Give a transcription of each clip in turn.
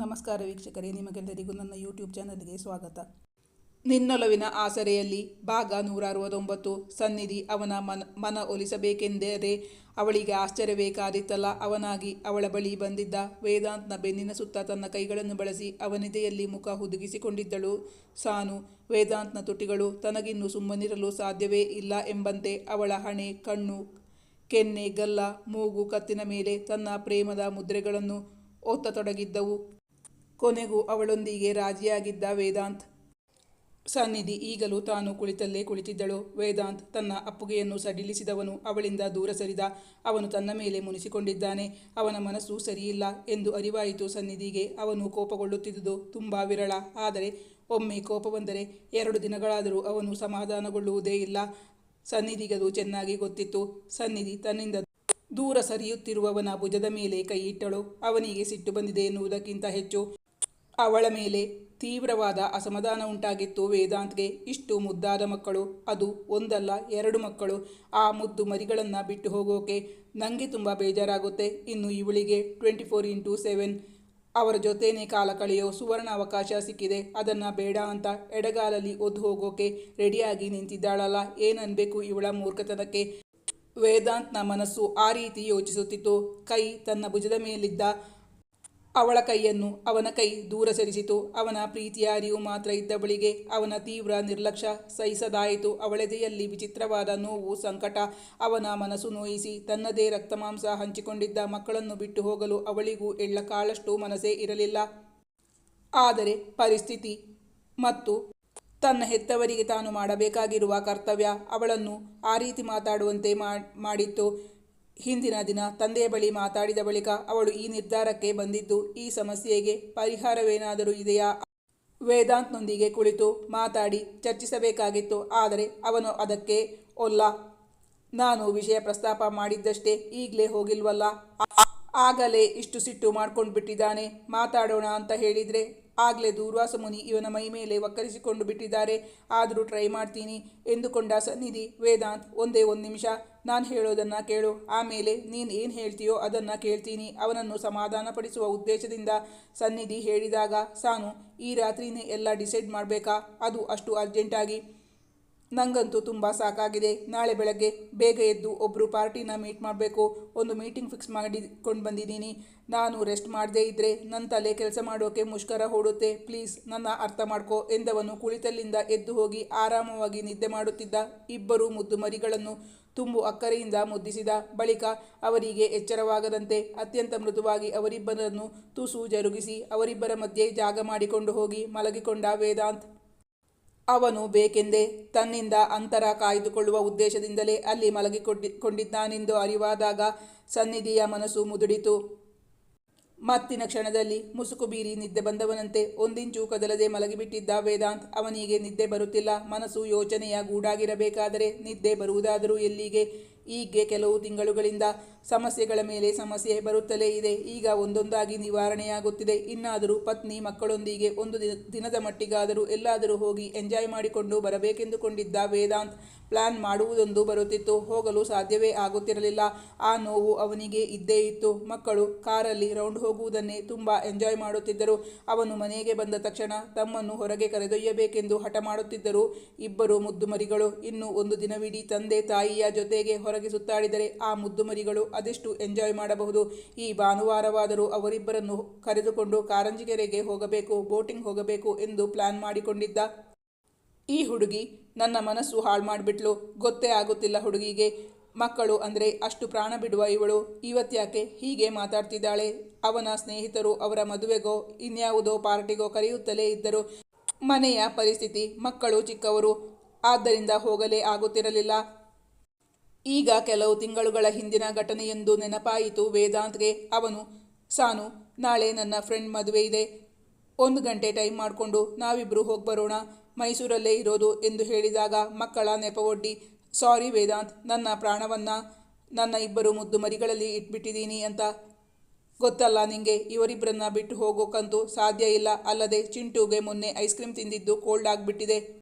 ನಮಸ್ಕಾರ ವೀಕ್ಷಕರೇ, ನಿಮಗೆಲ್ಲರಿಗೂ ನನ್ನ ಯೂಟ್ಯೂಬ್ ಚಾನಲ್ಗೆ ಸ್ವಾಗತ. ನಿನ್ನೊಲವಿನ ಆಸರೆಯಲ್ಲಿ ಭಾಗ ನೂರ ಅರವತ್ತೊಂಬತ್ತು ಸನ್ನಿಧಿ ಅವನ ಮನ ಮನ ಒಲಿಸಬೇಕೆಂದರೆ ಅವಳಿಗೆ ಆಶ್ಚರ್ಯವೇ ಕಾದಿತ್ತಲ್ಲ ಅವನಾಗಿ ಅವಳ ಬಳಿ ಬಂದಿದ್ದ ವೇದಾಂತ್ನ ಬೆನ್ನಿನ ಸುತ್ತ ತನ್ನ ಕೈಗಳನ್ನು ಬಳಸಿ ಅವನಿದೆಯಲ್ಲಿ ಮುಖ ಹುದುಗಿಸಿಕೊಂಡಿದ್ದಳು. ಸಾನು, ವೇದಾಂತ್ನ ತುಟಿಗಳು ತನಗಿನ್ನು ಸುಮ್ಮನಿರಲು ಸಾಧ್ಯವೇ ಇಲ್ಲ ಎಂಬಂತೆ ಅವಳ ಹಣೆ, ಕಣ್ಣು, ಕೆನ್ನೆ, ಗಲ್ಲ, ಮೂಗು, ಕತ್ತಿನ ಮೇಲೆ ತನ್ನ ಪ್ರೇಮದ ಮುದ್ರೆಗಳನ್ನು ಒತ್ತತೊಡಗಿದ್ದವು. ಕೊನೆಗೂ ಅವಳೊಂದಿಗೆ ರಾಜಿಯಾಗಿದ್ದ ವೇದಾಂತ್. ಸನ್ನಿಧಿ ಈಗಲೂ ತಾನು ಕುಳಿತಲ್ಲೇ ಕುಳಿತಿದ್ದಳು. ವೇದಾಂತ್ ತನ್ನ ಅಪ್ಪುಗೆಯನ್ನು ಸಡಿಲಿಸಿದವನು ಅವಳಿಂದ ದೂರ ಸರಿದ. ಅವನು ತನ್ನ ಮೇಲೆ ಮುನಿಸಿಕೊಂಡಿದ್ದಾನೆ. ಅವನ ಮನಸ್ಸು ಸರಿಯಿಲ್ಲ ಎಂದು ಅರಿವಾಯಿತು ಸನ್ನಿಧಿಗೆ. ಅವನು ಕೋಪಗೊಳ್ಳುತ್ತಿದ್ದುದು ತುಂಬ ವಿರಳ. ಆದರೆ ಒಮ್ಮೆ ಕೋಪ ಬಂದರೆ ಎರಡು ದಿನಗಳಾದರೂ ಅವನು ಸಮಾಧಾನಗೊಳ್ಳುವುದೇ ಇಲ್ಲ. ಸನ್ನಿಧಿಗದು ಚೆನ್ನಾಗಿ ಗೊತ್ತಿತ್ತು. ಸನ್ನಿಧಿ ತನ್ನಿಂದ ದೂರ ಸರಿಯುತ್ತಿರುವವನ ಭುಜದ ಮೇಲೆ ಕೈ ಇಟ್ಟಳು. ಅವನಿಗೆ ಸಿಟ್ಟು ಬಂದಿದೆ ಎನ್ನುವುದಕ್ಕಿಂತ ಹೆಚ್ಚು ಅವಳ ಮೇಲೆ ತೀವ್ರವಾದ ಅಸಮಾಧಾನ ಉಂಟಾಗಿತ್ತು ವೇದಾಂತ್ಗೆ. ಇಷ್ಟು ಮುದ್ದಾದ ಮಕ್ಕಳು, ಅದು ಒಂದಲ್ಲ, ಎರಡು ಮಕ್ಕಳು. ಆ ಮುದ್ದು ಮರಿಗಳನ್ನು ಬಿಟ್ಟು ಹೋಗೋಕೆ ನನಗೆ ತುಂಬ ಬೇಜಾರಾಗುತ್ತೆ. ಇನ್ನು ಇವಳಿಗೆ ಟ್ವೆಂಟಿ ಫೋರ್ ಇಂಟು ಸೆವೆನ್ ಅವರ ಜೊತೆನೇ ಕಾಲ ಕಳೆಯೋ ಸುವರ್ಣ ಅವಕಾಶ ಸಿಕ್ಕಿದೆ. ಅದನ್ನು ಬೇಡ ಅಂತ ಎಡಗಾಲಲ್ಲಿ ಒದ್ದು ಹೋಗೋಕೆ ರೆಡಿಯಾಗಿ ನಿಂತಿದ್ದಾಳಲ್ಲ. ಏನನ್ಬೇಕು ಇವಳ ಮೂರ್ಖತನಕ್ಕೆ? ವೇದಾಂತ್ನ ಮನಸ್ಸು ಆ ರೀತಿ ಯೋಚಿಸುತ್ತಿತ್ತು. ಕೈ ತನ್ನ ಭುಜದ ಮೇಲಿದ್ದ ಅವಳ ಕೈಯನ್ನು ಅವನ ಕೈ ದೂರ ಸರಿಸಿತು. ಅವನ ಪ್ರೀತಿಯ ಅರಿವು ಮಾತ್ರ ಇದ್ದ ಬಳಿಗೆ ಅವನ ತೀವ್ರ ನಿರ್ಲಕ್ಷ್ಯ ಸಹಿಸದಾಯಿತು. ಅವಳೆದೆಯಲ್ಲಿ ವಿಚಿತ್ರವಾದ ನೋವು, ಸಂಕಟ, ಅವನ ಮನಸ್ಸು ನೋಯಿಸಿ ತನ್ನದೇ ರಕ್ತಮಾಂಸ ಹಂಚಿಕೊಂಡಿದ್ದ ಮಕ್ಕಳನ್ನು ಬಿಟ್ಟು ಹೋಗಲು ಅವಳಿಗೂ ಎಳ್ಳ ಕಾಳಷ್ಟು ಮನಸ್ಸೇ ಇರಲಿಲ್ಲ. ಆದರೆ ಪರಿಸ್ಥಿತಿ ಮತ್ತು ತನ್ನ ಹೆತ್ತವರಿಗೆ ತಾನು ಮಾಡಬೇಕಾಗಿರುವ ಕರ್ತವ್ಯ ಅವಳನ್ನು ಆ ರೀತಿ ಮಾತಾಡುವಂತೆ ಮಾಡಿತ್ತು. ಹಿಂದಿನ ದಿನ ತಂದೆಯ ಬಳಿ ಮಾತಾಡಿದ ಬಳಿಕ ಅವಳು ಈ ನಿರ್ಧಾರಕ್ಕೆ ಬಂದಿದ್ದು, ಈ ಸಮಸ್ಯೆಗೆ ಪರಿಹಾರವೇನಾದರೂ ಇದೆಯಾ? ವೇದಾಂತ್ನೊಂದಿಗೆ ಕುಳಿತು ಮಾತಾಡಿ ಚರ್ಚಿಸಬೇಕಾಗಿತ್ತು, ಆದರೆ ಅವನು ಅದಕ್ಕೆ, ಒಲ್ಲ, ನಾನು ವಿಷಯ ಪ್ರಸ್ತಾಪ ಮಾಡಿದ್ದಷ್ಟೇ, ಈಗಲೇ ಹೋಗಿಲ್ವಲ್ಲ? ಆಗಲೇ ಇಷ್ಟು ಸಿಟ್ಟು ಮಾಡ್ಕೊಂಡು ಬಿಟ್ಟಿದ್ದಾನೆ ಮಾತಾಡೋಣ ಅಂತ ಹೇಳಿದರೆ ಆಗಲೇ ದೂರ್ವಾಸ ಮುನಿ ಇವನ ಮೈ ಮೇಲೆ ಒಕ್ಕರಿಸಿಕೊಂಡು ಬಿಟ್ಟಿದ್ದಾರೆ. ಆದರೂ ಟ್ರೈ ಮಾಡ್ತೀನಿ ಎಂದುಕೊಂಡ ಸನ್ನಿಧಿ ವೇದಾಂತ್, ಒಂದೇ ಒಂದು ನಿಮಿಷ, ನಾನು ಹೇಳೋದನ್ನು ಕೇಳು. ಆಮೇಲೆ ನೀನು ಏನು ಹೇಳ್ತೀಯೋ ಅದನ್ನು ಕೇಳ್ತೀನಿ. ಅವನನ್ನು ಸಮಾಧಾನಪಡಿಸುವ ಉದ್ದೇಶದಿಂದ ಸನ್ನಿಧಿ ಹೇಳಿದಾಗ, ಸಾನು, ಈ ರಾತ್ರಿನೇ ಎಲ್ಲ ಡಿಸೈಡ್ ಮಾಡಬೇಕಾ? ಅದು ಅಷ್ಟು ಅರ್ಜೆಂಟಾಗಿ ನಂಗಂತೂ ತುಂಬ ಸಾಕಾಗಿದೆ. ನಾಳೆ ಬೆಳಗ್ಗೆ ಬೇಗ ಎದ್ದು ಒಬ್ಬರು ಪಾರ್ಟಿನ ಮೀಟ್ ಮಾಡಬೇಕು. ಒಂದು ಮೀಟಿಂಗ್ ಫಿಕ್ಸ್ ಮಾಡಿಕೊಂಡು ಬಂದಿದ್ದೀನಿ. ನಾನು ರೆಸ್ಟ್ ಮಾಡದೇ ಇದ್ದರೆ ನನ್ನ ತಲೆ ಕೆಲಸ ಮಾಡೋಕೆ ಮುಷ್ಕರ ಹೂಡುತ್ತೆ. ಪ್ಲೀಸ್ ನನ್ನ ಅರ್ಥ ಮಾಡ್ಕೋ ಎಂದವನು ಕುಳಿತಲ್ಲಿಂದ ಎದ್ದು ಹೋಗಿ ಆರಾಮವಾಗಿ ನಿದ್ದೆ ಮಾಡುತ್ತಿದ್ದ ಇಬ್ಬರು ಮುದ್ದು ಮರಿಗಳನ್ನು ತುಂಬು ಅಕ್ಕರೆಯಿಂದ ಮುದ್ದಿಸಿದ ಬಳಿಕ ಅವರಿಗೆ ಎಚ್ಚರವಾಗದಂತೆ ಅತ್ಯಂತ ಮೃದುವಾಗಿ ಅವರಿಬ್ಬರನ್ನು ತುಸು ಜರುಗಿಸಿ ಅವರಿಬ್ಬರ ಮಧ್ಯೆ ಜಾಗ ಮಾಡಿಕೊಂಡು ಹೋಗಿ ಮಲಗಿಕೊಂಡ ವೇದಾಂತ್ ಅವನು ಬೇಕೆಂದೇ ತನ್ನಿಂದ ಅಂತರ ಕಾಯ್ದುಕೊಳ್ಳುವ ಉದ್ದೇಶದಿಂದಲೇ ಅಲ್ಲಿ ಮಲಗಿಕೊಂಡಿದ್ದಾನೆಂದು ಅರಿವಾದಾಗ ಸನ್ನಿಧಿಯ ಮನಸ್ಸು ಮುದುಡಿತು. ಮತ್ತಿನ ಕ್ಷಣದಲ್ಲಿ ಮುಸುಕು ಬೀರಿ ನಿದ್ದೆ ಬಂದವನಂತೆ ಒಂದಿಂಚು ಕದಲದೆ ಮಲಗಿಬಿಟ್ಟಿದ್ದ ವೇದಾಂತ್ ಅವನಿಗೆ ನಿದ್ದೆ ಬರುತ್ತಿಲ್ಲ. ಮನಸ್ಸು ಯೋಚನೆಯ ಗೂಡಾಗಿರಬೇಕಾದರೆ ನಿದ್ದೆ ಬರುವುದಾದರೂ ಎಲ್ಲಿಗೆ ಹೀಗೆ ಕೆಲವು ತಿಂಗಳುಗಳಿಂದ ಸಮಸ್ಯೆಗಳ ಮೇಲೆ ಸಮಸ್ಯೆ ಬರುತ್ತಲೇ ಇದೆ. ಈಗ ಒಂದೊಂದಾಗಿ ನಿವಾರಣೆಯಾಗುತ್ತಿದೆ. ಇನ್ನಾದರೂ ಪತ್ನಿ ಮಕ್ಕಳೊಂದಿಗೆ ಒಂದು ದಿನದ ಮಟ್ಟಿಗಾದರೂ ಎಲ್ಲಾದರೂ ಹೋಗಿ ಎಂಜಾಯ್ ಮಾಡಿಕೊಂಡು ಬರಬೇಕೆಂದುಕೊಂಡಿದ್ದ ವೇದಾಂತ್ ಪ್ಲಾನ್ ಮಾಡುವುದೊಂದು ಬರುತ್ತಿತ್ತು. ಹೋಗಲು ಸಾಧ್ಯವೇ ಆಗುತ್ತಿರಲಿಲ್ಲ. ಆ ನೋವು ಅವನಿಗೆ ಇದ್ದೇ ಇತ್ತು. ಮಕ್ಕಳು ಕಾರಲ್ಲಿ ರೌಂಡ್ ಹೋಗುವುದನ್ನೇ ತುಂಬ ಎಂಜಾಯ್ ಮಾಡುತ್ತಿದ್ದರು. ಅವನು ಮನೆಗೆ ಬಂದ ತಕ್ಷಣ ತಮ್ಮನ್ನು ಹೊರಗೆ ಕರೆದೊಯ್ಯಬೇಕೆಂದು ಹಠ ಮಾಡುತ್ತಿದ್ದರು. ಇಬ್ಬರು ಮುದ್ದು ಮರಿಗಳು. ಇನ್ನು ಒಂದು ದಿನವಿಡೀ ತಂದೆ ತಾಯಿಯ ಜೊತೆಗೆ ಹೊರಗೆ ಸುತ್ತಾಡಿದರೆ ಆ ಮುದ್ದು ಮರಿಗಳು ಅದೆಷ್ಟು ಎಂಜಾಯ್ ಮಾಡಬಹುದು? ಈ ಭಾನುವಾರವಾದರೂ ಅವರಿಬ್ಬರನ್ನು ಕರೆದುಕೊಂಡು ಕಾರಂಜಿಗೆರೆಗೆ ಹೋಗಬೇಕು, ಬೋಟಿಂಗ್ ಹೋಗಬೇಕು ಎಂದು ಪ್ಲಾನ್ ಮಾಡಿಕೊಂಡಿದ್ದ ಈ ಹುಡುಗಿ ನನ್ನ ಮನಸ್ಸು ಹಾಳು ಮಾಡಿಬಿಟ್ಲು. ಗೊತ್ತೇ ಆಗುತ್ತಿಲ್ಲ ಹುಡುಗಿಗೆ. ಮಕ್ಕಳು ಅಂದರೆ ಅಷ್ಟು ಪ್ರಾಣ ಬಿಡುವ ಇವಳು. ಇವತ್ತ್ಯಾಕೆ ಹೀಗೆ ಮಾತಾಡ್ತಿದ್ದಾಳೆ? ಅವನ ಸ್ನೇಹಿತರು ಅವರ ಮದುವೆಗೋ, ಇನ್ಯಾವುದೋ ಪಾರ್ಟಿಗೋ ಕರೆಯುತ್ತಲೇ ಇದ್ದರು. ಮನೆಯ ಪರಿಸ್ಥಿತಿ ಮಕ್ಕಳು ಚಿಕ್ಕವರು. ಆದ್ದರಿಂದ ಹೋಗಲೇ ಆಗುತ್ತಿರಲಿಲ್ಲ. ಈಗ ಕೆಲವು ತಿಂಗಳುಗಳ ಹಿಂದಿನ ಘಟನೆಯೊಂದು ನೆನಪಾಯಿತು. ವೇದಾಂತ್ಗೆ ಅವನು, ಸಾನು, ನಾಳೆ ನನ್ನ ಫ್ರೆಂಡ್ ಮದುವೆ ಇದೆ. ಒಂದು ಗಂಟೆ ಟೈಮ್ ಮಾಡಿಕೊಂಡು ನಾವಿಬ್ಬರು ಹೋಗಿ ಬರೋಣ. ಮೈಸೂರಲ್ಲೇ ಇರೋದು ಎಂದು ಹೇಳಿದಾಗ ಮಕ್ಕಳ ನೆಪವೊಡ್ಡಿ ಸಾರಿ ವೇದಾಂತ್, ನನ್ನ ಪ್ರಾಣವನ್ನು, ನನ್ನ ಇಬ್ಬರು ಮುದ್ದು ಮರಿಗಳಲ್ಲಿ ಇಟ್ಬಿಟ್ಟಿದ್ದೀನಿ ಅಂತ. ಗೊತ್ತಲ್ಲ ನಿಂಗೆ ಇವರಿಬ್ಬರನ್ನ ಬಿಟ್ಟು ಹೋಗೋಕ್ಕಂತೂ ಸಾಧ್ಯ ಇಲ್ಲ. ಅಲ್ಲದೆ ಚಿಂಟುಗೆ ಮೊನ್ನೆ ಐಸ್ ಕ್ರೀಮ್ ತಿಂದಿದ್ದು ಕೋಲ್ಡ್ ಆಗಿಬಿಟ್ಟಿದೆ.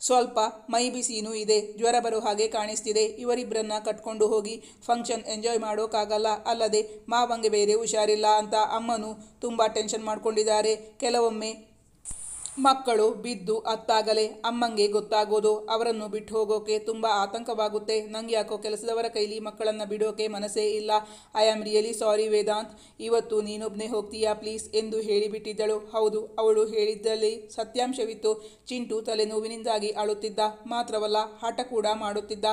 ಸ್ವಲ್ಪ ಮೈ ಬಿಸಿನೂ ಇದೆ, ಜ್ವರ ಬರೋ ಹಾಗೆ ಕಾಣಿಸ್ತಿದೆ. ಇವರಿಬ್ಬರನ್ನ ಕಟ್ಕೊಂಡು ಹೋಗಿ ಫಂಕ್ಷನ್ ಎಂಜಾಯ್ ಮಾಡೋಕ್ಕಾಗಲ್ಲ ಅಲ್ಲದೆ ಮಾವಂಗೆ ಬೇರೆ ಹುಷಾರಿಲ್ಲ ಅಂತ ಅಮ್ಮನೂ ತುಂಬ ಟೆನ್ಷನ್ ಮಾಡ್ಕೊಂಡಿದ್ದಾರೆ. ಕೆಲವೊಮ್ಮೆ ಮಕ್ಕಳು ಬಿದ್ದು ಅತ್ತಾಗಲೇ ಅಮ್ಮಂಗೆ ಗೊತ್ತಾಗೋದು. ಅವರನ್ನು ಬಿಟ್ಟು ಹೋಗೋಕೆ ತುಂಬ ಆತಂಕವಾಗುತ್ತೆ. ನಂಗೆ ಯಾಕೋ ಕೆಲಸದವರ ಕೈಲಿ ಮಕ್ಕಳನ್ನು ಬಿಡೋಕೆ ಮನಸ್ಸೇ ಇಲ್ಲ. I am really sorry Vedant. ಇವತ್ತು ನೀನೊಬ್ಬನೇ ಹೋಗ್ತೀಯಾ ಪ್ಲೀಸ್ ಎಂದು ಹೇಳಿಬಿಟ್ಟಿದ್ದಳು. ಹೌದು, ಅವಳು ಹೇಳಿದ್ದಲ್ಲಿ ಸತ್ಯಾಂಶವಿತ್ತು. ಚಿಂಟು ತಲೆನೋವಿನಿಂದಾಗಿ ಅಳುತ್ತಿದ್ದ. ಮಾತ್ರವಲ್ಲ, ಹಠ ಕೂಡ ಮಾಡುತ್ತಿದ್ದ.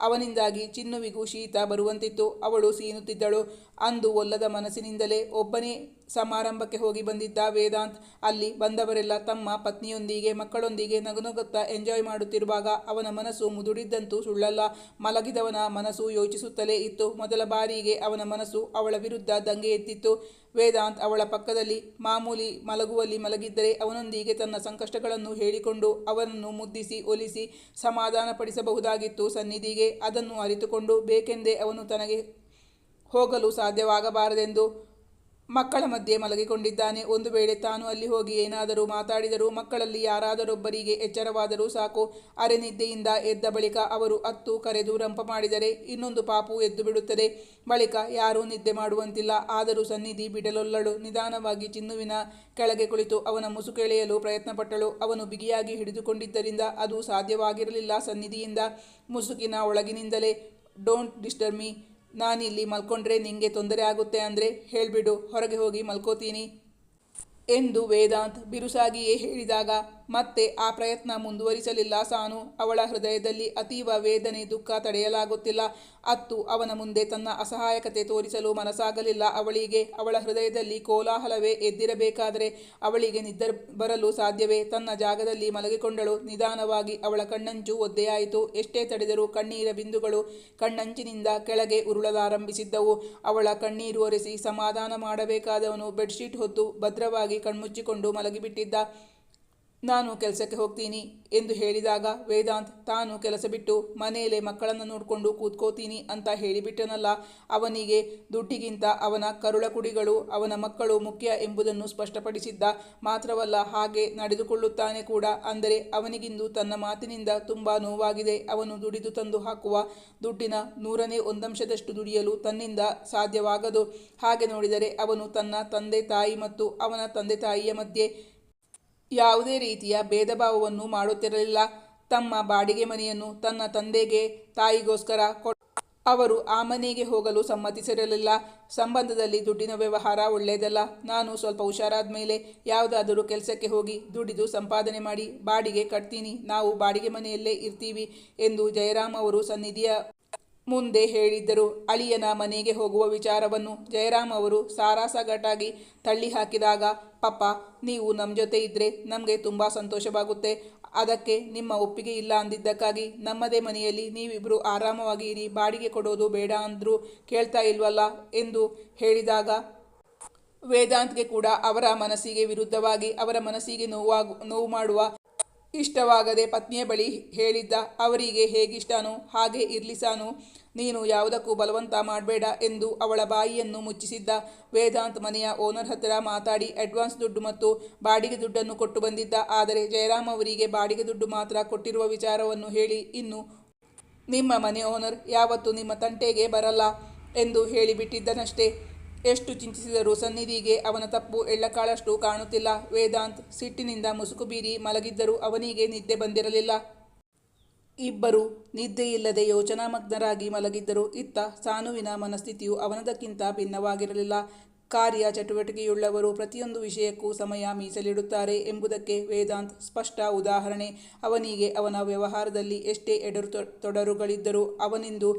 ಅವನಿಂದಾಗಿ ಚಿನ್ನುವಿಗೂ ಶೀತ ಬರುವಂತಿತ್ತು. ಅವಳು ಸೀನುತ್ತಿದ್ದಳು. ಅಂದು ಒಲ್ಲದ ಮನಸ್ಸಿನಿಂದಲೇ ಒಬ್ಬನೇ ಸಮಾರಂಭಕ್ಕೆ ಹೋಗಿ ಬಂದಿದ್ದ ವೇದಾಂತ್, ಅಲ್ಲಿ ಬಂದವರೆಲ್ಲ ತಮ್ಮ ಪತ್ನಿಯೊಂದಿಗೆ, ಮಕ್ಕಳೊಂದಿಗೆ ನಗುನಗುತ್ತಾ ಎಂಜಾಯ್ ಮಾಡುತ್ತಿರುವಾಗ ಅವನ ಮನಸ್ಸು ಮುದುಡಿದ್ದಂತೂ ಸುಳ್ಳಲ್ಲ. ಮಲಗಿದವನ ಮನಸ್ಸು ಯೋಚಿಸುತ್ತಲೇ ಇತ್ತು. ಮೊದಲ ಬಾರಿಗೆ ಅವನ ಮನಸ್ಸು ಅವಳ ವಿರುದ್ಧ ದಂಗೆ ಎತ್ತಿತ್ತು. ವೇದಾಂತ್ ಅವಳ ಪಕ್ಕದಲ್ಲಿ ಮಾಮೂಲಿ ಮಲಗುವಲ್ಲಿ ಮಲಗಿದ್ದರೆ ಅವನೊಂದಿಗೆ ತನ್ನ ಸಂಕಷ್ಟಗಳನ್ನು ಹೇಳಿಕೊಂಡು ಅವನನ್ನು ಮುದ್ದಿಸಿ, ಒಲಿಸಿ ಸಮಾಧಾನಪಡಿಸಬಹುದಾಗಿತ್ತು ಸನ್ನಿಧಿಗೆ. ಅದನ್ನು ಅರಿತುಕೊಂಡು ಬೇಕೆಂದೇ ಅವನು ತನಗೆ ಹೋಗಲು ಸಾಧ್ಯವಾಗಬಾರದೆಂದು ಮಕ್ಕಳ ಮಧ್ಯೆ ಮಲಗಿಕೊಂಡಿದ್ದಾನೆ. ಒಂದು ವೇಳೆ ತಾನು ಅಲ್ಲಿ ಹೋಗಿ ಏನಾದರೂ ಮಾತಾಡಿದರೂ ಮಕ್ಕಳಲ್ಲಿ ಯಾರಾದರೊಬ್ಬರಿಗೆ ಎಚ್ಚರವಾದರೂ ಸಾಕು. ಅರೆ ನಿದ್ದೆಯಿಂದ ಎದ್ದ ಬಳಿಕ ಅವರು ಅತ್ತು ಕರೆದು ರಂಪ ಮಾಡಿದರೆ ಇನ್ನೊಂದು ಪಾಪು ಎದ್ದು ಬಿಡುತ್ತದೆ ಬಳಿಕ ಯಾರೂ ನಿದ್ದೆ ಮಾಡುವಂತಿಲ್ಲ. ಆದರೂ ಸನ್ನಿಧಿ ಬಿಡಲೊಲ್ಲಳು. ನಿಧಾನವಾಗಿ ಚಿನ್ನುವಿನ ಕೆಳಗೆ ಕುಳಿತು ಅವನ ಮುಸುಕೆಳೆಯಲು ಪ್ರಯತ್ನಪಟ್ಟಳು. ಅವನು ಬಿಗಿಯಾಗಿ ಹಿಡಿದುಕೊಂಡಿದ್ದರಿಂದ ಅದು ಸಾಧ್ಯವಾಗಿರಲಿಲ್ಲ ಸನ್ನಿಧಿಯಿಂದ ಮುಸುಕಿನ ಒಳಗಿನಿಂದಲೇ. Don't disturb me. ನಾನಿಲ್ಲಿ ಮಲ್ಕೊಂಡ್ರೆ ನಿಂಗೆ ತೊಂದರೆ ಆಗುತ್ತೆ ಅಂದರೆ ಹೇಳಿಬಿಡು, ಹೊರಗೆ ಹೋಗಿ ಮಲ್ಕೋತೀನಿ. ಎಂದು ವೇದಾಂತ್ ಬಿರುಸಾಗಿಯೇ ಹೇಳಿದಾಗ, ಮತ್ತೆ ಆ ಪ್ರಯತ್ನ ಮುಂದುವರಿಸಲಿಲ್ಲ ಸಾನು. ಅವಳ ಹೃದಯದಲ್ಲಿ ಅತೀವ ವೇದನೆ, ದುಃಖ ತಡೆಯಲಾಗುತ್ತಿಲ್ಲ. ಅತ್ತು ಅವನ ಮುಂದೆ ತನ್ನ ಅಸಹಾಯಕತೆ ತೋರಿಸಲು ಮನಸ್ಸಾಗಲಿಲ್ಲ. ಅವಳಿಗೆ, ಅವಳ ಹೃದಯದಲ್ಲಿ ಕೋಲಾಹಲವೇ ಎದ್ದಿರಬೇಕಾದರೆ ಅವಳಿಗೆ ನಿದ್ದೆ ಬರಲು ಸಾಧ್ಯವೇ? ತನ್ನ ಜಾಗದಲ್ಲಿ ಮಲಗಿಕೊಂಡಳು. ನಿಧಾನವಾಗಿ ಅವಳ ಕಣ್ಣಂಚು ಒದ್ದೆಯಾಯಿತು. ಎಷ್ಟೇ ತಡೆದರೂ ಕಣ್ಣೀರ ಬಿಂದುಗಳು ಕಣ್ಣಂಚಿನಿಂದ ಕೆಳಗೆ ಉರುಳಲಾರಂಭಿಸಿದ್ದವು. ಅವಳ ಕಣ್ಣೀರು ಒರೆಸಿ ಸಮಾಧಾನ ಮಾಡಬೇಕಾದವನು ಬೆಡ್ಶೀಟ್ ಹೊತ್ತು ಭದ್ರವಾಗಿ ಕಣ್ಮುಚ್ಚಿಕೊಂಡು ಮಲಗಿಬಿಟ್ಟಿದ್ದ. ನಾನು ಕೆಲಸಕ್ಕೆ ಹೋಗ್ತೀನಿ ಎಂದು ಹೇಳಿದಾಗ ವೇದಾಂತ್, ತಾನು ಕೆಲಸ ಬಿಟ್ಟು ಮನೆಯಲ್ಲೇ ಮಕ್ಕಳನ್ನು ನೋಡಿಕೊಂಡು ಕೂತ್ಕೋತೀನಿ ಅಂತ ಹೇಳಿಬಿಟ್ಟನಲ್ಲ. ಅವನಿಗೆ ದುಡ್ಡಿಗಿಂತ ಅವನ ಕರುಳ ಕುಡಿಗಳು, ಅವನ ಮಕ್ಕಳು ಮುಖ್ಯ ಎಂಬುದನ್ನು ಸ್ಪಷ್ಟಪಡಿಸಿದ್ದ ಮಾತ್ರವಲ್ಲ, ಹಾಗೆ ನಡೆದುಕೊಳ್ಳುತ್ತಾನೆ ಕೂಡ. ಅಂದರೆ ಅವನಿಗಿಂದು ತನ್ನ ಮಾತಿನಿಂದ ತುಂಬ ನೋವಾಗಿದೆ. ಅವನು ದುಡಿದು ತಂದು ಹಾಕುವ ದುಡ್ಡಿನ ನೂರನೇ ಒಂದಂಶದಷ್ಟು ದುಡಿಯಲು ತನ್ನಿಂದ ಸಾಧ್ಯವಾಗದು. ಹಾಗೆ ನೋಡಿದರೆ ಅವನು ತನ್ನ ತಂದೆ ತಾಯಿ ಮತ್ತು ಅವನ ತಂದೆ ತಾಯಿಯ ಮಧ್ಯೆ ಯಾವುದೇ ರೀತಿಯ ಭೇದ ಭಾವವನ್ನು ಮಾಡುತ್ತಿರಲಿಲ್ಲ. ತಮ್ಮ ಬಾಡಿಗೆ ಮನೆಯನ್ನು ತನ್ನ ತಂದೆಗೆ, ತಾಯಿಗೋಸ್ಕರ ಅವರು ಆ ಮನೆಗೆ ಹೋಗಲು ಸಮ್ಮತಿಸಿರಲಿಲ್ಲ. ಸಂಬಂಧದಲ್ಲಿ ದುಡ್ಡಿನ ವ್ಯವಹಾರ ಒಳ್ಳೆಯದಲ್ಲ. ನಾನು ಸ್ವಲ್ಪ ಹುಷಾರಾದ ಮೇಲೆ ಯಾವುದಾದರೂ ಕೆಲಸಕ್ಕೆ ಹೋಗಿ ದುಡಿದು ಸಂಪಾದನೆ ಮಾಡಿ, ಬಾಡಿಗೆ ಕಟ್ತೀನಿ. ನಾವು ಬಾಡಿಗೆ ಮನೆಯಲ್ಲೇ ಇರ್ತೀವಿ ಎಂದು ಜಯರಾಮ್ ಅವರು ಸನ್ನಿಧಿಯ ಮುಂದೆ ಹೇಳಿದ್ದರು. ಅಳಿಯನ ಮನೆಗೆ ಹೋಗುವ ವಿಚಾರವನ್ನು ಜಯರಾಮ್ ಅವರು ಸಾರಾಸಗಟಾಗಿ ತಳ್ಳಿ ಹಾಕಿದಾಗ ಪಪ್ಪ ನೀವು ನಮ್ಮ ಜೊತೆ ಇದ್ದರೆ ನಮಗೆ ತುಂಬ ಸಂತೋಷವಾಗುತ್ತೆ. ಅದಕ್ಕೆ ನಿಮ್ಮ ಒಪ್ಪಿಗೆ ಇಲ್ಲ ಅಂದಿದ್ದಕ್ಕಾಗಿ ನಮ್ಮದೇ ಮನೆಯಲ್ಲಿ ನೀವಿಬ್ಬರು ಆರಾಮವಾಗಿ ಇರಿ, ಬಾಡಿಗೆ ಕೊಡೋದು ಬೇಡ ಅಂದರೂ ಕೇಳ್ತಾ ಇಲ್ವಲ್ಲ? ಎಂದು ಹೇಳಿದಾಗ, ವೇದಾಂತ್ಗೆ ಕೂಡ ಅವರ ಮನಸ್ಸಿಗೆ ವಿರುದ್ಧವಾಗಿ ಅವರ ಮನಸ್ಸಿಗೆ ನೋವಾಗ, ನೋವು ಮಾಡುವ ಇಷ್ಟವಾಗದೆ ಪತ್ನಿಯ ಬಳಿ ಹೇಳಿದ್ದ, ಅವರಿಗೆ ಹೇಗಿಷ್ಟನೋ? ಹಾಗೆ ಇರ್ಲಿ ಸಾನು. ನೀನು ಯಾವುದಕ್ಕೂ ಬಲವಂತ ಮಾಡಬೇಡ ಎಂದು ಅವಳ ಬಾಯಿಯನ್ನು ಮುಚ್ಚಿಸಿದ್ದ ವೇದಾಂತ್ ಮನೆಯ ಓನರ್ ಹತ್ತಿರ ಮಾತಾಡಿ ಅಡ್ವಾನ್ಸ್ ದುಡ್ಡು ಮತ್ತು ಬಾಡಿಗೆ ದುಡ್ಡನ್ನು ಕೊಟ್ಟು ಬಂದಿದ್ದ. ಆದರೆ ಜಯರಾಮ್ ಅವರಿಗೆ ಬಾಡಿಗೆ ದುಡ್ಡು ಮಾತ್ರ ಕೊಟ್ಟಿರುವ ವಿಚಾರವನ್ನು ಹೇಳಿ, ಇನ್ನು ನಿಮ್ಮ ಮನೆ ಓನರ್ ಯಾವತ್ತೂ ನಿಮ್ಮ ತಂಟೆಗೆ ಬರಲ್ಲ ಎಂದು ಹೇಳಿಬಿಟ್ಟಿದ್ದನಷ್ಟೇ. ಎಷ್ಟು ಚಿಂತಿಸಿದರೂ ಸನ್ನಿಧಿಗೆ ಅವನ ತಪ್ಪು ಎಳ್ಳಕಾಳಷ್ಟು ಕಾಣುತ್ತಿಲ್ಲ. ವೇದಾಂತ್ ಸಿಟ್ಟಿನಿಂದ ಮುಸುಕು ಬೀರಿ ಮಲಗಿದ್ದರೂ ಅವನಿಗೆ ನಿದ್ದೆ ಬಂದಿರಲಿಲ್ಲ. ಇಬ್ಬರು ನಿದ್ದೆಯಿಲ್ಲದೆ ಯೋಚನಾಮಗ್ನರಾಗಿ ಮಲಗಿದ್ದರು ಇತ್ತ ಸಾನುವಿನ ಮನಸ್ಥಿತಿಯು ಅವನದಕ್ಕಿಂತ ಭಿನ್ನವಾಗಿರಲಿಲ್ಲ. ಕಾರ್ಯ ಚಟುವಟಿಕೆಯುಳ್ಳವರು ಪ್ರತಿಯೊಂದು ವಿಷಯಕ್ಕೂ ಸಮಯ ಮೀಸಲಿಡುತ್ತಾರೆ ಎಂಬುದಕ್ಕೆ ವೇದಾಂತ್ ಸ್ಪಷ್ಟ ಉದಾಹರಣೆ. ಅವನಿಗೆ ಅವನ ವ್ಯವಹಾರದಲ್ಲಿ ಎಷ್ಟೇ ಎಡರು ತೊಡರುಗಳಿದ್ದರೂ ಅವನಿಂದು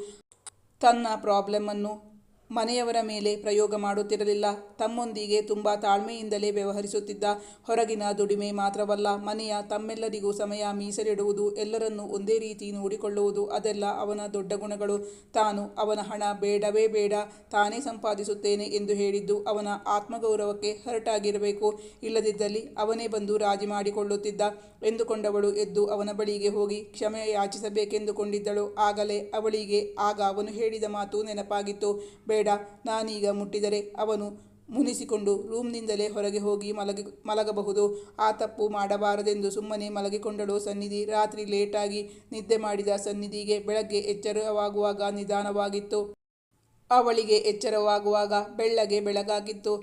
ತನ್ನ ಪ್ರಾಬ್ಲಮನ್ನು ಮನೆಯವರ ಮೇಲೆ ಪ್ರಯೋಗ ಮಾಡುತ್ತಿರಲಿಲ್ಲ. ತಮ್ಮೊಂದಿಗೆ ತುಂಬ ತಾಳ್ಮೆಯಿಂದಲೇ ವ್ಯವಹರಿಸುತ್ತಿದ್ದ ಹೊರಗಿನ ದುಡಿಮೆ ಮಾತ್ರವಲ್ಲ, ಮನೆಯ ತಮ್ಮೆಲ್ಲರಿಗೂ ಸಮಯ ಮೀಸಲಿಡುವುದು, ಎಲ್ಲರನ್ನೂ ಒಂದೇ ರೀತಿ ನೋಡಿಕೊಳ್ಳುವುದು, ಅದೆಲ್ಲ ಅವನ ದೊಡ್ಡ ಗುಣಗಳು. ತಾನು ಅವನ ಹಣ ಬೇಡವೇ ಬೇಡ, ತಾನೇ ಸಂಪಾದಿಸುತ್ತೇನೆ ಎಂದು ಹೇಳಿದ್ದು ಅವನ ಆತ್ಮಗೌರವಕ್ಕೆ ಹರಟಾಗಿರಬೇಕು. ಇಲ್ಲದಿದ್ದಲ್ಲಿ ಅವನೇ ಬಂದು ರಾಜಿ ಮಾಡಿಕೊಳ್ಳುತ್ತಿದ್ದ ಎಂದುಕೊಂಡವಳು ಎದ್ದು ಅವನ ಬಳಿಗೆ ಹೋಗಿ ಕ್ಷಮೆ ಯಾಚಿಸಬೇಕೆಂದುಕೊಂಡಿದ್ದಳು. ಆಗಲೇ ಅವಳಿಗೆ ಆಗ ಅವನು ಹೇಳಿದ ಮಾತು ನೆನಪಾಗಿತ್ತು. ಬೇಡ. ನಾನೀಗ ಮುಟ್ಟಿದರೆ ಅವನು ಮುನಿಸಿಕೊಂಡು ರೂಮ್ನಿಂದಲೇ ಹೊರಗೆ ಹೋಗಿ ಮಲಗಿ, ಮಲಗಬಹುದು. ಆ ತಪ್ಪು ಮಾಡಬಾರದೆಂದು ಸುಮ್ಮನೆ ಮಲಗಿಕೊಂಡಳು ಸನ್ನಿಧಿ. ರಾತ್ರಿ ಲೇಟಾಗಿ ನಿದ್ದೆ ಮಾಡಿದ ಸನ್ನಿಧಿಗೆ ಬೆಳಗ್ಗೆ ಎಚ್ಚರವಾಗುವಾಗ ನಿಧಾನವಾಗಿತ್ತು. ಅವಳಿಗೆ ಎಚ್ಚರವಾಗುವಾಗ ಬೆಳ್ಳಗೆ ಬೆಳಗಾಗಿತ್ತು.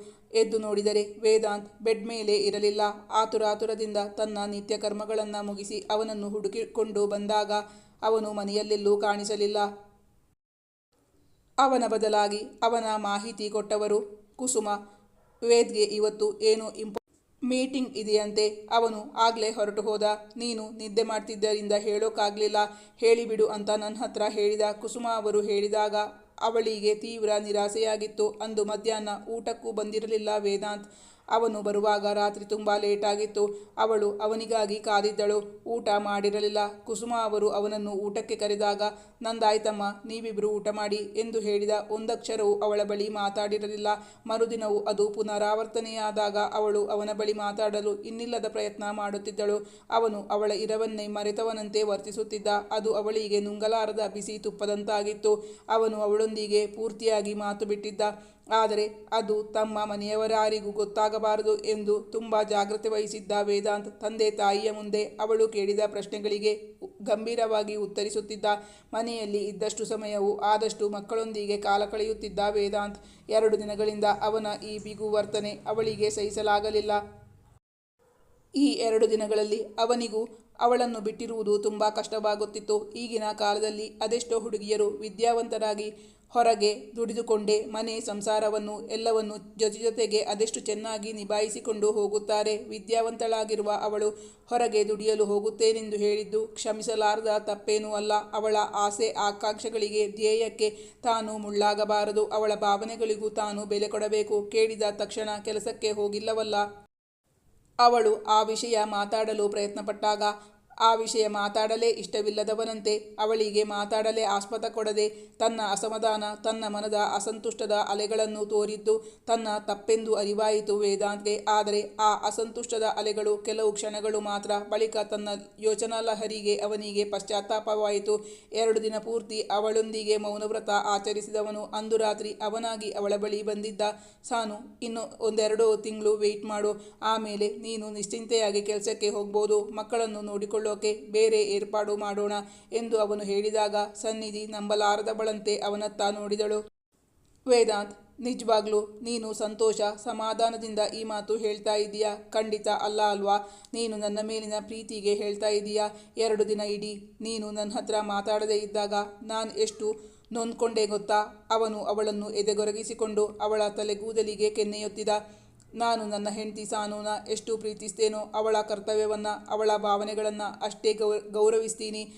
ಎದ್ದು ನೋಡಿದರೆ ವೇದಾಂತ್ ಬೆಡ್ ಮೇಲೆ ಇರಲಿಲ್ಲ. ಆತುರಾತುರದಿಂದ ತನ್ನ ನಿತ್ಯ ಕರ್ಮಗಳನ್ನು ಮುಗಿಸಿ ಅವನನ್ನು ಹುಡುಕಿಕೊಂಡು ಬಂದಾಗ ಅವನು ಮನೆಯಲ್ಲೆಲ್ಲೂ ಕಾಣಿಸಲಿಲ್ಲ. ಅವನ ಬದಲಾಗಿ ಅವನ ಮಾಹಿತಿ ಕೊಟ್ಟವರು. ಕುಸುಮ, ವೇದ್ಗೆ ಇವತ್ತು ಏನು ಇಂಪ, ಮೀಟಿಂಗ್ ಇದೆಯಂತೆ? ಅವನು ಆಗಲೇ ಹೊರಟು ಹೋದ. ನೀನು ನಿದ್ದೆ ಮಾಡ್ತಿದ್ದರಿಂದ ಹೇಳೋಕ್ಕಾಗಲಿಲ್ಲ ಹೇಳಿಬಿಡು ಅಂತ ನನ್ನ ಹತ್ರ ಹೇಳಿದ. ಕುಸುಮ ಅವರು ಹೇಳಿದಾಗ ಅವಳಿಗೆ ತೀವ್ರ ನಿರಾಸೆಯಾಗಿತ್ತು. ಅಂದು ಮಧ್ಯಾಹ್ನ ಊಟಕ್ಕೂ ಬಂದಿರಲಿಲ್ಲ ವೇದಾಂತ್. ಅವನು ಬರುವಾಗ ರಾತ್ರಿ ತುಂಬ ಲೇಟಾಗಿತ್ತು. ಅವಳು ಅವನಿಗಾಗಿ ಕಾದಿದ್ದಳು. ಊಟ ಮಾಡಿರಲಿಲ್ಲ. ಕುಸುಮ ಅವರು ಅವನನ್ನು ಊಟಕ್ಕೆ ಕರೆದಾಗ, ನಂದಾಯ್ತಮ್ಮ ನೀವಿಬ್ಬರು ಊಟ ಮಾಡಿ ಎಂದು ಹೇಳಿದ ಒಂದಕ್ಷರವು ಅವಳ ಬಳಿ ಮಾತಾಡಿರಲಿಲ್ಲ. ಮರುದಿನವೂ ಅದು ಪುನರಾವರ್ತನೆಯಾದಾಗ ಅವಳು ಅವನ ಬಳಿ ಮಾತಾಡಲು ಇನ್ನಿಲ್ಲದ ಪ್ರಯತ್ನ ಮಾಡುತ್ತಿದ್ದಳು. ಅವನು ಅವಳ ಇರವನ್ನೇ ಮರೆತವನಂತೆ ವರ್ತಿಸುತ್ತಿದ್ದ. ಅದು ಅವಳಿಗೆ ನುಂಗಲಾರದ ಬಿಸಿ ತುಪ್ಪದಂತಾಗಿತ್ತು. ಅವನು ಅವಳೊಂದಿಗೆ ಪೂರ್ತಿಯಾಗಿ ಮಾತು ಬಿಟ್ಟಿದ್ದ ಆದರೆ ಅದು ತಮ್ಮ ಮನೆಯವರಾರಿಗೂ ಗೊತ್ತಾಗಬಾರದು ಎಂದು ತುಂಬ ಜಾಗ್ರತೆ ವಹಿಸಿದ್ದ ವೇದಾಂತ್ ತಂದೆ ತಾಯಿಯ ಮುಂದೆ ಅವಳು ಕೇಳಿದ ಪ್ರಶ್ನೆಗಳಿಗೆ ಗಂಭೀರವಾಗಿ ಉತ್ತರಿಸುತ್ತಿದ್ದ ಮನೆಯಲ್ಲಿ ಇದ್ದಷ್ಟು ಸಮಯವು ಆದಷ್ಟು ಮಕ್ಕಳೊಂದಿಗೆ ಕಾಲ ಕಳೆಯುತ್ತಿದ್ದ ವೇದಾಂತ್ ಎರಡು ದಿನಗಳಿಂದ ಅವನ ಈ ಬಿಗು ವರ್ತನೆ ಅವಳಿಗೆ ಸಹಿಸಲಾಗಲಿಲ್ಲ. ಈ ಎರಡು ದಿನಗಳಲ್ಲಿ ಅವನಿಗೂ ಅವಳನ್ನು ಬಿಟ್ಟಿರುವುದು ತುಂಬ ಕಷ್ಟವಾಗುತ್ತಿತ್ತು. ಈಗಿನ ಕಾಲದಲ್ಲಿ ಅದೆಷ್ಟೋ ಹುಡುಗಿಯರು ವಿದ್ಯಾವಂತರಾಗಿ ಹೊರಗೆ ದುಡಿದುಕೊಂಡೇ ಮನೆ, ಸಂಸಾರವನ್ನು, ಎಲ್ಲವನ್ನು ಜೊತೆ ಜೊತೆಗೆ ಅದೆಷ್ಟು ಚೆನ್ನಾಗಿ ನಿಭಾಯಿಸಿಕೊಂಡು ಹೋಗುತ್ತಾರೆ. ವಿದ್ಯಾವಂತಳಾಗಿರುವ ಅವಳು ಹೊರಗೆ ದುಡಿಯಲು ಹೋಗುತ್ತೇನೆಂದು ಹೇಳಿದ್ದು ಕ್ಷಮಿಸಲಾರದ ತಪ್ಪೇನೂ ಅಲ್ಲ. ಅವಳ ಆಸೆ ಆಕಾಂಕ್ಷೆಗಳಿಗೆ ಧ್ಯೇಯಕ್ಕೆ ತಾನು ಮುಳ್ಳಾಗಬಾರದು. ಅವಳ ಭಾವನೆಗಳಿಗೂ ತಾನು ಬೆಲೆ ಕೊಡಬೇಕು. ಕೇಳಿದ ತಕ್ಷಣ ಕೆಲಸಕ್ಕೆ ಹೋಗಿಲ್ಲವಲ್ಲ. ಅವಳು ಆ ವಿಷಯ ಮಾತಾಡಲು ಪ್ರಯತ್ನಪಟ್ಟಾಗ ಆ ವಿಷಯ ಮಾತಾಡಲೇ ಇಷ್ಟವಿಲ್ಲದವನಂತೆ ಅವಳಿಗೆ ಮಾತಾಡಲೇ ಆಸ್ಪದ ಕೊಡದೆ ತನ್ನ ಅಸಮಾಧಾನ, ತನ್ನ ಮನದ ಅಸಂತುಷ್ಟದ ಅಲೆಗಳನ್ನು ತೋರಿದ್ದು ತನ್ನ ತಪ್ಪೆಂದು ಅರಿವಾಯಿತು ವೇದಾಂತ್ಗೆ. ಆದರೆ ಆ ಅಸಂತುಷ್ಟದ ಅಲೆಗಳು ಕೆಲವು ಕ್ಷಣಗಳು ಮಾತ್ರ, ಬಳಿಕ ತನ್ನ ಯೋಚನಾ ಲಹರಿಗೆ ಅವನಿಗೆ ಪಶ್ಚಾತ್ತಾಪವಾಯಿತು. ಎರಡು ದಿನ ಪೂರ್ತಿ ಅವಳೊಂದಿಗೆ ಮೌನವ್ರತ ಆಚರಿಸಿದವನು. ಅಂದು ರಾತ್ರಿ ಅವನಾಗಿ ಅವಳ ಬಳಿ ಬಂದಿದ್ದ, ಸಾನು, ಇನ್ನು ಒಂದೆರಡು ತಿಂಗಳು ವೆಯ್ಟ್ ಮಾಡು. ಆಮೇಲೆ ನೀನು ನಿಶ್ಚಿಂತೆಯಾಗಿ ಕೆಲಸಕ್ಕೆ ಹೋಗ್ಬೋದು. ಮಕ್ಕಳನ್ನು ನೋಡಿಕೊಳ್ಳೋಕೆ ಬೇರೆ ಏರ್ಪಾಡು ಮಾಡೋಣ ಎಂದು ಅವನು ಹೇಳಿದಾಗ ಸನ್ನಿಧಿ ನಂಬಲಾರದವಳಂತೆ ಅವನತ್ತ ನೋಡಿದಳು. ವೇದಾಂತ್, ನಿಜವಾಗ್ಲೂ ನೀನು ಸಂತೋಷ ಸಮಾಧಾನದಿಂದ ಈ ಮಾತು ಹೇಳ್ತಾ ಇದೀಯಾ ಖಂಡಿತ ಅಲ್ಲ ಅಲ್ವಾ? ನೀನು ನನ್ನ ಮೇಲಿನ ಪ್ರೀತಿಗೆ ಹೇಳ್ತಾ ಇದೀಯಾ ಎರಡು ದಿನ ಇಡೀ ನೀನು ನನ್ನ ಹತ್ರ ಮಾತಾಡದೇ ಇದ್ದಾಗ ನಾನು ಎಷ್ಟು ನೊಂದ್ಕೊಂಡೆ ಗೊತ್ತಾ? ಅವನು ಅವಳನ್ನು ಎದೆಗೊರಗಿಸಿಕೊಂಡು ಅವಳ ತಲೆಗೂದಲಿಗೆ ಕೆನ್ನೆಯೊತ್ತಿದ. ನಾನು ನನ್ನ ಹೆಂಡತಿ ಸಾನೂನ ಎಷ್ಟು ಪ್ರೀತಿಸ್ತೇನೋ ಅವಳ ಕರ್ತವ್ಯವನ್ನು, ಅವಳ ಭಾವನೆಗಳನ್ನು ಅಷ್ಟೇ ಗೌ ಗೌರವಿಸ್ತೀನಿ.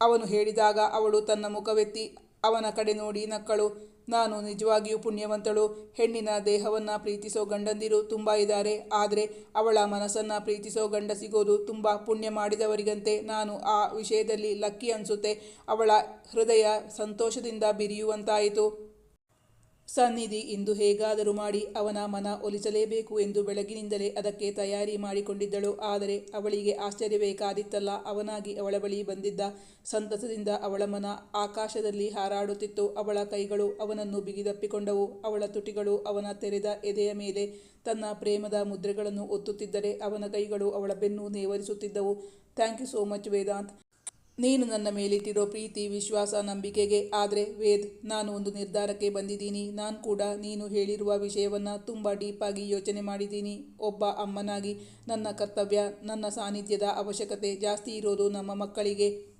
ಅವನು ಹೇಳಿದಾಗ ಅವಳು ತನ್ನ ಮುಖವೆತ್ತಿ ಅವನ ಕಡೆ ನೋಡಿ ನಕ್ಕಳು. ನಾನು ನಿಜವಾಗಿಯೂ ಪುಣ್ಯವಂತಳು. ಹೆಣ್ಣಿನ ದೇಹವನ್ನು ಪ್ರೀತಿಸೋ ಗಂಡಂದಿರು ತುಂಬ ಇದ್ದಾರೆ. ಆದರೆ ಅವಳ ಮನಸ್ಸನ್ನು ಪ್ರೀತಿಸೋ ಗಂಡ ಸಿಗೋದು ತುಂಬ ಪುಣ್ಯ ಮಾಡಿದವರಿಗಂತೆ ನಾನು ಆ ವಿಷಯದಲ್ಲಿ ಲಕ್ಕಿ ಅನಿಸುತ್ತೆ. ಅವಳ ಹೃದಯ ಸಂತೋಷದಿಂದ ಬಿರಿಯುವಂತಾಯಿತು. ಸನ್ನಿಧಿ ಇಂದು ಹೇಗಾದರೂ ಮಾಡಿ ಅವನ ಮನ ಒಲಿಸಲೇಬೇಕು ಎಂದು ಬೆಳಗಿನಿಂದಲೇ ಅದಕ್ಕೆ ತಯಾರಿ ಮಾಡಿಕೊಂಡಿದ್ದಳು. ಆದರೆ ಅವಳಿಗೆ ಆಶ್ಚರ್ಯವೇ ಕಾದಿತ್ತಲ್ಲ ಅವನಾಗಿ ಅವಳ ಬಳಿ ಬಂದಿದ್ದ ಸಂತಸದಿಂದ ಅವಳ ಮನ ಆಕಾಶದಲ್ಲಿ ಹಾರಾಡುತ್ತಿತ್ತು. ಅವಳ ಕೈಗಳು ಅವನನ್ನು ಬಿಗಿದಪ್ಪಿಕೊಂಡವು. ಅವಳ ತುಟಿಗಳು ಅವನ ತೆರೆದ ಎದೆಯ ಮೇಲೆ ತನ್ನ ಪ್ರೇಮದ ಮುದ್ರೆಗಳನ್ನು ಒತ್ತುತ್ತಿದ್ದರೆ ಅವನ ಕೈಗಳು ಅವಳ ಬೆನ್ನು ನೇವರಿಸುತ್ತಿದ್ದವು. Thank you so much Vedant. ನೀನು ನನ್ನ ಮೇಲಿಟ್ಟಿರೋ ಪ್ರೀತಿ, ವಿಶ್ವಾಸ, ನಂಬಿಕೆಗೆ ಆದರೆ ವೇದ್, ನಾನು ಒಂದು ನಿರ್ಧಾರಕ್ಕೆ ಬಂದಿದ್ದೀನಿ. ನಾನು ಕೂಡ ನೀನು ಹೇಳಿರುವ ವಿಷಯವನ್ನು ತುಂಬ ಡೀಪಾಗಿ ಯೋಚನೆ ಮಾಡಿದ್ದೀನಿ. ಒಬ್ಬ ಅಮ್ಮನಾಗಿ ನನ್ನ ಕರ್ತವ್ಯ, ನನ್ನ ಸಾನ್ನಿಧ್ಯದ ಅವಶ್ಯಕತೆ ಜಾಸ್ತಿ ಇರೋದು ನಮ್ಮ ಮಕ್ಕಳಿಗೆ.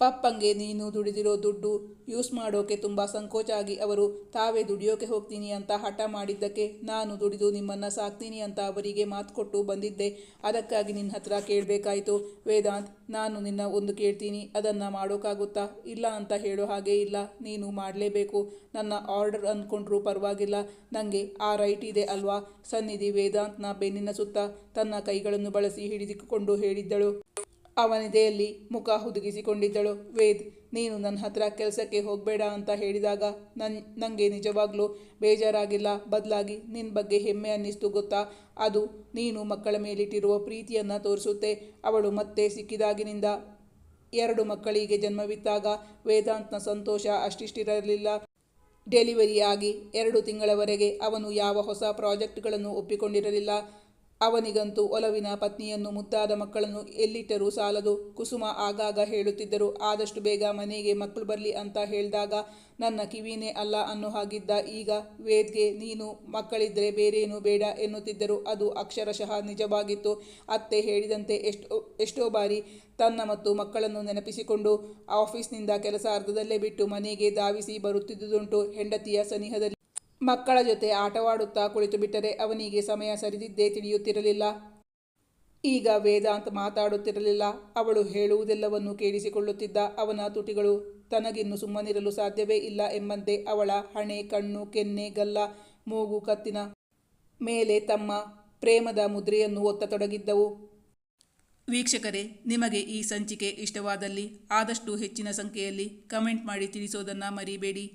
ಪಪ್ಪಂಗೆ ನೀನು ದುಡಿದಿರೋ ದುಡ್ಡು ಯೂಸ್ ಮಾಡೋಕೆ ತುಂಬ ಸಂಕೋಚ ಆಗಿ ಅವರು, ತಾವೇ ದುಡಿಯೋಕೆ ಹೋಗ್ತೀನಿ ಅಂತ ಹಠ ಮಾಡಿದ್ದಕ್ಕೆ ನಾನು ದುಡಿದು ನಿಮ್ಮನ್ನು ಸಾಕ್ತೀನಿ ಅಂತ ಅವರಿಗೆ ಮಾತು ಕೊಟ್ಟು ಬಂದಿದ್ದೆ. ಅದಕ್ಕಾಗಿ ನಿನ್ನ ಹತ್ರ ಕೇಳಬೇಕಾಯಿತು. ವೇದಾಂತ್, ನಾನು ನಿನ್ನ ಒಂದು ಕೇಳ್ತೀನಿ. ಅದನ್ನು ಮಾಡೋಕ್ಕಾಗುತ್ತಾ? ಇಲ್ಲ ಅಂತ ಹೇಳೋ ಹಾಗೆ ಇಲ್ಲ. ನೀನು ಮಾಡಲೇಬೇಕು. ನನ್ನ ಆರ್ಡರ್ ಅಂದ್ಕೊಂಡ್ರೂ ಪರವಾಗಿಲ್ಲ. ನನಗೆ ಆ ರೈಟ್ ಇದೆ ಅಲ್ವಾ? ಸನ್ನಿಧಿ ವೇದಾಂತ್ನ ಬೆನ್ನಿನ ಸುತ್ತ ತನ್ನ ಕೈಗಳನ್ನು ಬಳಸಿ ಹಿಡಿದುಕೊಂಡು ಹೇಳಿದ್ದಳು. ಅವನಿದೆಯಲ್ಲಿ ಮುಖ ಹುದುಗಿಸಿಕೊಂಡಿದ್ದಳು. ವೇದ್, ನೀನು ನನ್ನ ಹತ್ರ ಕೆಲಸಕ್ಕೆ ಹೋಗಬೇಡ ಅಂತ ಹೇಳಿದಾಗ ನನ್ ನನಗೆ ನಿಜವಾಗ್ಲೂ ಬೇಜಾರಾಗಿಲ್ಲ. ಬದಲಾಗಿ ನಿನ್ನ ಬಗ್ಗೆ ಹೆಮ್ಮೆ ಅನ್ನಿಸ್ತು ಗೊತ್ತಾ? ಅದು ನೀನು ಮಕ್ಕಳ ಮೇಲಿಟ್ಟಿರುವ ಪ್ರೀತಿಯನ್ನು ತೋರಿಸುತ್ತೆ. ಅವಳು ಮತ್ತೆ ಸಿಕ್ಕಿದಾಗಿನಿಂದ ಎರಡು ಮಕ್ಕಳಿಗೆ ಜನ್ಮವಿತ್ತಾಗ ವೇದಾಂತ್ನ ಸಂತೋಷ ಅಷ್ಟಿಷ್ಟಿರಲಿಲ್ಲ. ಡೆಲಿವರಿಯಾಗಿ ಎರಡು ತಿಂಗಳವರೆಗೆ ಅವನು ಯಾವ ಹೊಸ ಪ್ರಾಜೆಕ್ಟ್ಗಳನ್ನು ಒಪ್ಪಿಕೊಂಡಿರಲಿಲ್ಲ. ಅವನಿಗಂತೂ ಒಲವಿನ ಪತ್ನಿಯನ್ನು ಮುದ್ದಾದ ಮಕ್ಕಳನ್ನು ಎಲ್ಲಿಟ್ಟರೂ ಸಾಲದು. ಕುಸುಮ ಆಗಾಗ ಹೇಳುತ್ತಿದ್ದರು, ಆದಷ್ಟು ಬೇಗ ಮನೆಗೆ ಮಕ್ಕಳು ಬರಲಿ ಅಂತ ಹೇಳಿದಾಗ, ನನ್ನ ಕಿವಿನೇ ಅಲ್ಲ ಅನ್ನೋ ಹಾಗಿದ್ದ ಈಗ ವೇದ್ಗೆ, ನೀನು ಮಕ್ಕಳಿದ್ರೆ ಬೇರೇನು ಬೇಡ ಎನ್ನುತ್ತಿದ್ದರು. ಅದು ಅಕ್ಷರಶಃ ನಿಜವಾಗಿತ್ತು. ಅತ್ತೆ ಹೇಳಿದಂತೆ ಎಷ್ಟೋ ಎಷ್ಟೋ ಬಾರಿ ತನ್ನ ಮತ್ತು ಮಕ್ಕಳನ್ನು ನೆನಪಿಸಿಕೊಂಡು ಆಫೀಸ್ನಿಂದ ಕೆಲಸ ಅರ್ಧದಲ್ಲೇ ಬಿಟ್ಟು ಮನೆಗೆ ಧಾವಿಸಿ ಬರುತ್ತಿದ್ದುದುಂಟು. ಹೆಂಡತಿಯ ಸನಿಹದಲ್ಲಿ ಮಕ್ಕಳ ಜೊತೆ ಆಟವಾಡುತ್ತಾ ಕುಳಿತು ಬಿಟ್ಟರೆ ಅವನಿಗೆ ಸಮಯ ಸರಿದಿದ್ದೇ ತಿಳಿಯುತ್ತಿರಲಿಲ್ಲ. ಈಗ ವೇದಾಂತ್ ಮಾತಾಡುತ್ತಿರಲಿಲ್ಲ. ಅವಳು ಹೇಳುವುದೆಲ್ಲವನ್ನು ಕೇಳಿಸಿಕೊಳ್ಳುತ್ತಿದ್ದ ಅವನ ತುಟಿಗಳು, ತನಗಿನ್ನು ಸುಮ್ಮನಿರಲು ಸಾಧ್ಯವೇ ಇಲ್ಲ ಎಂಬಂತೆ ಅವಳ ಹಣೆ, ಕಣ್ಣು, ಕೆನ್ನೆ, ಗಲ್ಲ, ಮೂಗು, ಕತ್ತಿನ ಮೇಲೆ ತಮ್ಮ ಪ್ರೇಮದ ಮುದ್ರೆಯನ್ನು ಒತ್ತತೊಡಗಿದ್ದವು ವೀಕ್ಷಕರೇ, ನಿಮಗೆ ಈ ಸಂಚಿಕೆ ಇಷ್ಟವಾದಲ್ಲಿ ಆದಷ್ಟು ಹೆಚ್ಚಿನ ಸಂಖ್ಯೆಯಲ್ಲಿ ಕಮೆಂಟ್ ಮಾಡಿ ತಿಳಿಸೋದನ್ನು ಮರಿಬೇಡಿ.